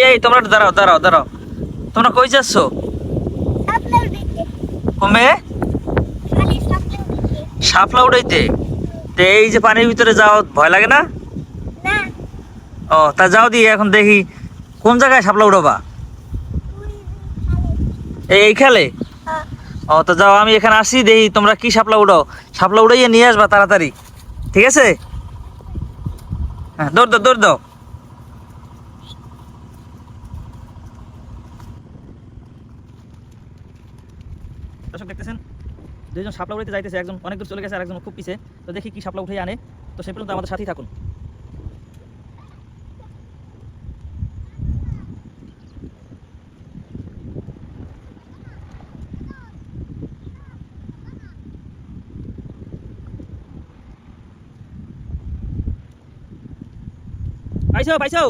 এই এই তোমরা দাঁড়াও দাঁড়াও দাঁড়াও। তোমরা কই যাচ্ছ? কমে? দিতে শাপলা উড়াইতে? তো এই যে পানির ভিতরে যাও ভয় লাগে না? ও তা যাও দিয়ে এখন দেখি কোন জায়গায় শাপলা উড়াবা? এই এই খেলে? হ্যাঁ। ও তো যাও আমি এখানে আসি দেখি তোমরা কি সাপলা উড়াও। সাপলা উড়াইয়ে নিয়ে আসবা তাড়াতাড়ি। ঠিক আছে? হ্যাঁ দৌড় দাও দৌড় দাও। দর্শক দেখতেছেন, দুইজন শাপলা উড়াইতে যাইতেছে, একজন অনেক দূর চলে গেছে আর একজন খুব পিছে। তো দেখি কি শাপলা উঠে আনে। তো সে পর্যন্ত আমাদের সাথেই থাকুন। পাইছো পাইছো?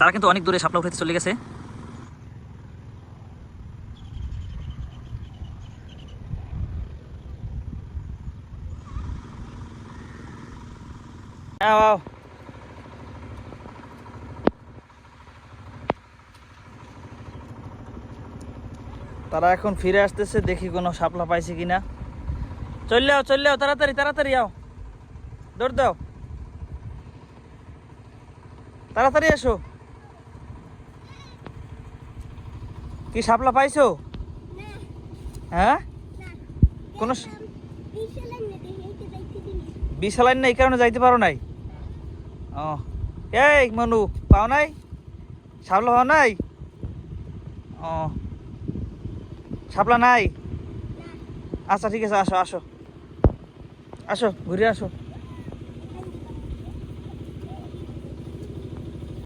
তারা কিন্তু অনেক দূরে শাপলা উঠাইতে চলে গেছে। তারা এখন ফিরে আসতেছে, দেখি কোনো সাপলা পাইছে কিনা। চললে আও চললে আও তাড়াতাড়ি তাড়াতাড়ি আও। দৌড় দাও। তাড়াতাড়ি এসো। কি শাপলা পাইছো? হ্যাঁ? কোনো বিশালাইন না এই কারণে যাইতে পারো নাই? ও। এই মনু পাও নাই? শাপলা পাও নাই? ও। শাপলা নাই? আচ্ছা ঠিক আছে আসো আসো। আসো ঘুরে আসো।